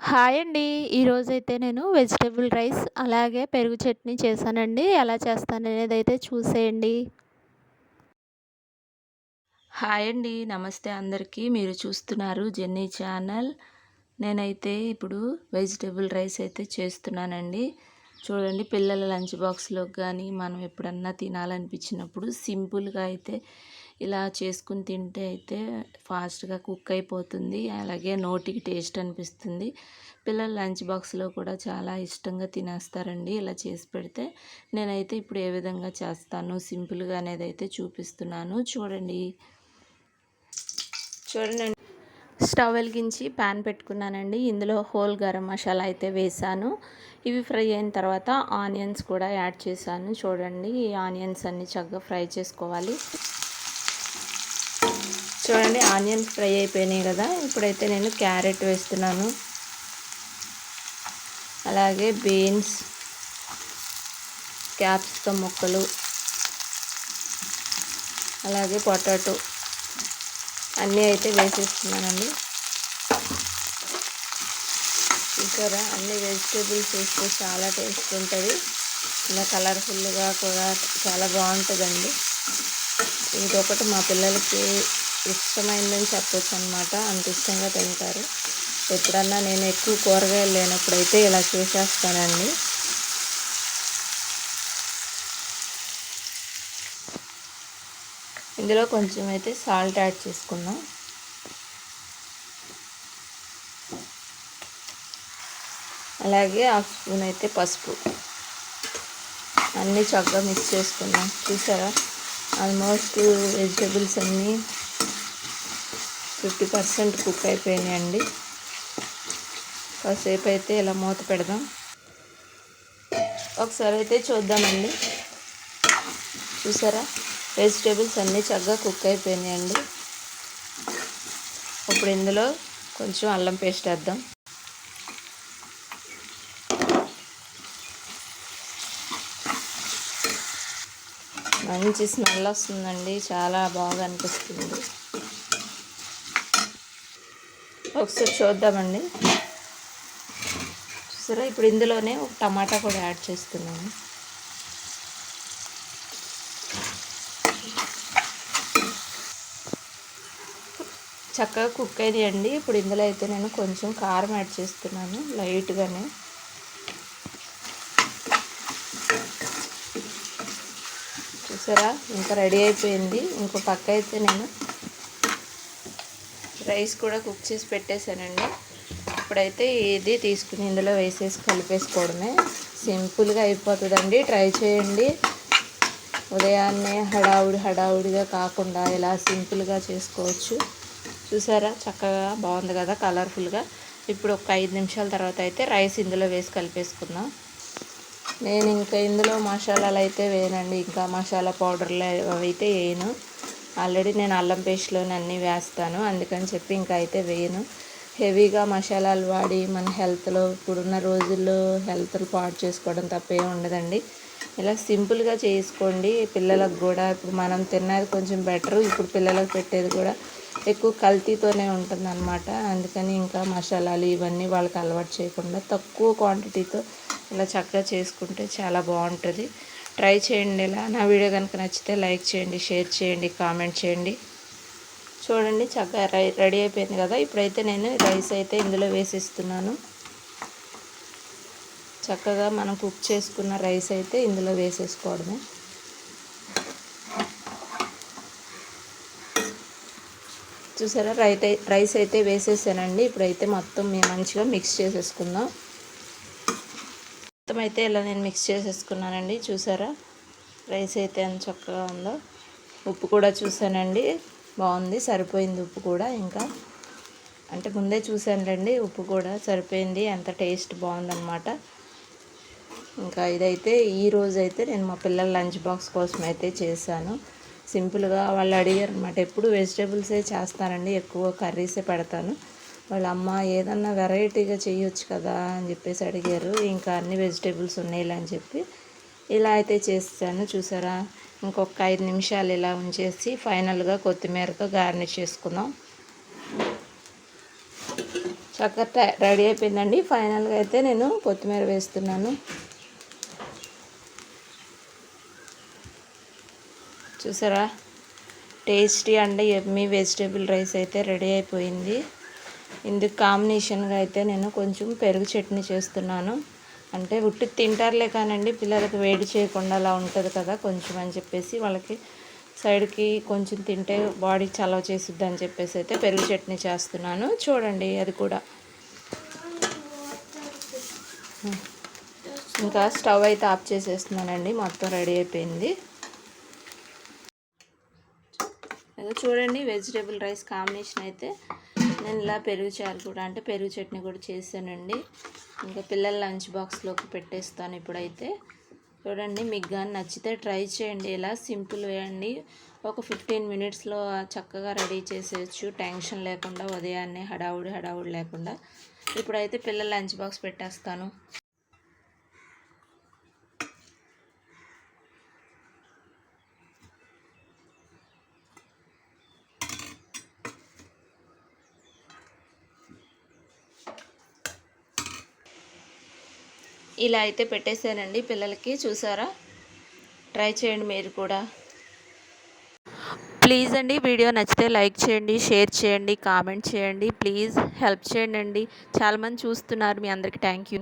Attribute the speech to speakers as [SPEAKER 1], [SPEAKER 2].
[SPEAKER 1] Hi అండి. ఈరోజైతే నేను వెజిటేబుల్ రైస్ అలాగే పెరుగు చట్నీ చేశానండి. ఎలా చేస్తాను అనేది అయితే చూసేయండి.
[SPEAKER 2] హాయ్ అండి. నమస్తే అందరికీ. మీరు చూస్తున్నారు జెన్నీ ఛానల్. నేనైతే ఇప్పుడు వెజిటేబుల్ రైస్ అయితే చేస్తున్నానండి. చూడండి పిల్లల లంచ్ బాక్స్లోకి కానీ మనం ఎప్పుడన్నా తినాలనిపించినప్పుడు సింపుల్గా అయితే ఇలా చేసుకుని తింటే అయితే ఫాస్ట్గా కుక్ అయిపోతుంది. అలాగే నోటికి టేస్ట్ అనిపిస్తుంది. పిల్లలు లంచ్ బాక్స్లో కూడా చాలా ఇష్టంగా తినేస్తారండి ఇలా చేసి పెడితే. నేనైతే ఇప్పుడు ఏ విధంగా చేస్తాను సింపుల్గా అనేది అయితే చూపిస్తున్నాను. చూడండి. చూడండి.
[SPEAKER 1] స్టవ్ వెలిగించి ప్యాన్ పెట్టుకున్నానండి. ఇందులో హోల్ గరం మసాలా అయితే వేసాను. ఇవి ఫ్రై అయిన తర్వాత ఆనియన్స్ కూడా యాడ్ చేశాను. చూడండి ఈ ఆనియన్స్ అన్ని చక్కగా ఫ్రై చేసుకోవాలి. చూడండి ఆనియన్స్ ఫ్రై అయిపోయినాయి కదా. ఇప్పుడైతే నేను క్యారెట్ వేస్తున్నాను. అలాగే బీన్స్ క్యాప్సికమ్ ముక్కలు అలాగే పొటాటో అన్నీ అయితే వేసేస్తున్నానండి. చూసారా? అన్ని వెజిటేబుల్స్ వేస్తే చాలా టేస్ట్ ఉంటుంది. ఇలా కలర్ఫుల్గా కూడా చాలా బాగుంటుందండి. ఇదొకటి మా పిల్లలకి ఇష్టమైందని చెప్పొచ్చు అనమాట అంత ఇష్టంగా తింటారు. ఎప్పుడన్నా నేను ఎక్కువ కూరగాయలు లేనప్పుడైతే ఇలా చేసేస్తానండి. ఇందులో కొంచెం అయితే సాల్ట్ యాడ్ చేసుకుందాం. అలాగే హాఫ్ స్పూన్ అయితే పసుపు. అన్నీ చక్కగా మిక్స్ చేసుకున్నాం చూసారా? ఆల్మోస్ట్ వెజిటబుల్స్ అన్నీ ఫిఫ్టీ పర్సెంట్ కుక్ అయిపోయినాయండి. కాసేపు అయితే ఇలా మూత పెడదాం. ఒకసారి అయితే చూద్దామండి. చూసారా? వెజిటేబుల్స్ అన్నీ చక్కగా కుక్ అయిపోయినాయండి. ఇప్పుడు ఇందులో కొంచెం అల్లం పేస్ట్ వేద్దాం. మంచి స్మెల్ వస్తుందండి. చాలా బాగా అనిపిస్తుంది. ఒకసారి చూద్దామండి. చూసారా? ఇప్పుడు ఇందులోనే ఒక టమాటా కూడా యాడ్ చేస్తున్నాను చక్కగా కుక్ అండి ఇప్పుడు ఇందులో అయితే నేను కొంచెం కారం యాడ్ చేస్తున్నాను లైట్గానే. చూసారా? ఇంకా రెడీ అయిపోయింది. ఇంకో పక్క అయితే నేను రైస్ కూడా కుక్ చేసి పెట్టేశానండి. ఇప్పుడైతే ఇది తీసుకుని ఇందులో వేసేసి కలిపేసుకోవడమే. సింపుల్గా అయిపోతుందండి. ట్రై చేయండి. ఉదయాన్నే హడావుడి హడావుడిగా కాకుండా ఇలా సింపుల్గా చేసుకోవచ్చు. చూసారా? చక్కగా బాగుంది కదా కలర్ఫుల్గా. ఇప్పుడు ఒక ఐదు నిమిషాల తర్వాత అయితే రైస్ ఇందులో వేసి కలిపేసుకుందాం. నేను ఇంకా ఇందులో మసాలాలు అయితే వేయనండి. ఇంకా మసాలా పౌడర్లు అయితే వేయను. ఆల్రెడీ నేను అల్లం పేస్ట్లోనే అన్నీ వేస్తాను. అందుకని చెప్పి ఇంకా అయితే వేయను. హెవీగా మసాలాలు వాడి మన హెల్త్లో ఇప్పుడున్న రోజుల్లో హెల్త్లు పాడు చేసుకోవడం తప్పేం ఉండదండి. ఇలా సింపుల్గా చేసుకోండి. పిల్లలకు కూడా ఇప్పుడు మనం తిన్నది కొంచెం బెటర్. ఇప్పుడు పిల్లలకు పెట్టేది కూడా ఎక్కువ కల్తీతోనే ఉంటుంది అనమాట అందుకని ఇంకా మసాలాలు ఇవన్నీ వాళ్ళకి అలవాటు చేయకుండా తక్కువ క్వాంటిటీతో ఇలా చక్కగా చేసుకుంటే చాలా బాగుంటుంది. ట్రై చేయండి ఇలా. నా వీడియో కనుక నచ్చితే లైక్ చేయండి షేర్ చేయండి కామెంట్ చేయండి. చూడండి చక్కగా రై రెడీ అయిపోయింది కదా. ఇప్పుడైతే నేను రైస్ అయితే ఇందులో వేసిస్తున్నాను. చక్కగా మనం కుక్ చేసుకున్న రైస్ అయితే ఇందులో వేసేసుకోవడమే. చూసారా? రైట్ రైస్ అయితే వేసేసానండి. ఇప్పుడైతే మొత్తం మేము మంచిగా మిక్స్ చేసేసుకుందాం. మొత్తం అయితే ఇలా నేను మిక్స్ చేసేసుకున్నానండి. చూసారా? రైస్ అయితే ఎంత చక్కగా ఉందో. ఉప్పు కూడా చూసానండి. బాగుంది. సరిపోయింది ఉప్పు కూడా ఇంకా. అంటే ముందే చూసానులేండి ఉప్పు కూడా సరిపోయింది. ఎంత టేస్ట్ బాగుందనమాట ఇంకా ఇదైతే ఈ రోజు అయితే నేను మా పిల్లల లంచ్ బాక్స్ కోసం అయితే చేశాను. సింపుల్గా వాళ్ళు అడిగారు అనమాట ఎప్పుడు వెజిటేబుల్సే చేస్తానండి ఎక్కువ కర్రీసే పెడతాను. వాళ్ళ అమ్మ ఏదన్నా వెరైటీగా చేయొచ్చు కదా అని చెప్పేసి అడిగారు. ఇంకా అన్ని వెజిటేబుల్స్ ఉన్నాయి అని చెప్పి ఇలా అయితే చేస్తాను చూసారా? ఇంకొక ఐదు నిమిషాలు ఇలా ఉంచేసి ఫైనల్గా కొత్తిమీరతో గార్నిష్ చేసుకుందాం. చక్కగా రెడీ అయిపోయిందండి. ఫైనల్గా అయితే నేను కొత్తిమీర వేస్తున్నాను. చూసారా? Tasty and yummy vegetable rice అయితే రెడీ అయిపోయింది. ఇందుకు కాంబినేషన్గా అయితే నేను కొంచెం పెరుగు చట్నీ చేస్తున్నాను. అంటే ఉట్టి తింటారులే కానండి పిల్లలకి వేడి చేయకుండా అలా ఉంటుంది కదా కొంచెం అని చెప్పేసి వాళ్ళకి సైడ్కి కొంచెం తింటే బాడీ చలవ చేసిద్ది అని చెప్పేసి అయితే పెరుగు చట్నీ చేస్తున్నాను. చూడండి అది కూడా. ఇంకా స్టవ్ అయితే ఆఫ్ చేసేస్తున్నానండి మొత్తం రెడీ అయిపోయింది. చూడండి వెజిటేబుల్ రైస్ కాంబినేషన్ అయితే నేను ఇలా పెరుగు చారు కూడా అంటే పెరుగు చట్నీ కూడా చేశానండి. ఇంకా పిల్లల లంచ్ బాక్స్లోకి పెట్టేస్తాను ఇప్పుడైతే. చూడండి మీకు కానీ నచ్చితే ట్రై చేయండి. ఇలా సింపుల్ వేయండి ఒక ఫిఫ్టీన్ మినిట్స్లో చక్కగా రెడీ చేసేయచ్చు. టెన్షన్ లేకుండా ఉదయాన్నే హడావుడి హడావుడి లేకుండా. ఇప్పుడైతే పిల్లల లంచ్ బాక్స్ పెట్టేస్తాను. ఇలా అయితే పెట్టేశానండి పిల్లలకి చూసారా? ట్రై చేయండి మీరు కూడా. ప్లీజ్ అండి వీడియో నచ్చితే లైక్ చేయండి షేర్ చేయండి కామెంట్ చేయండి ప్లీజ్ హెల్ప్ చేయండి చాలామంది చూస్తున్నారు మీ అందరికీ థ్యాంక్ యూ.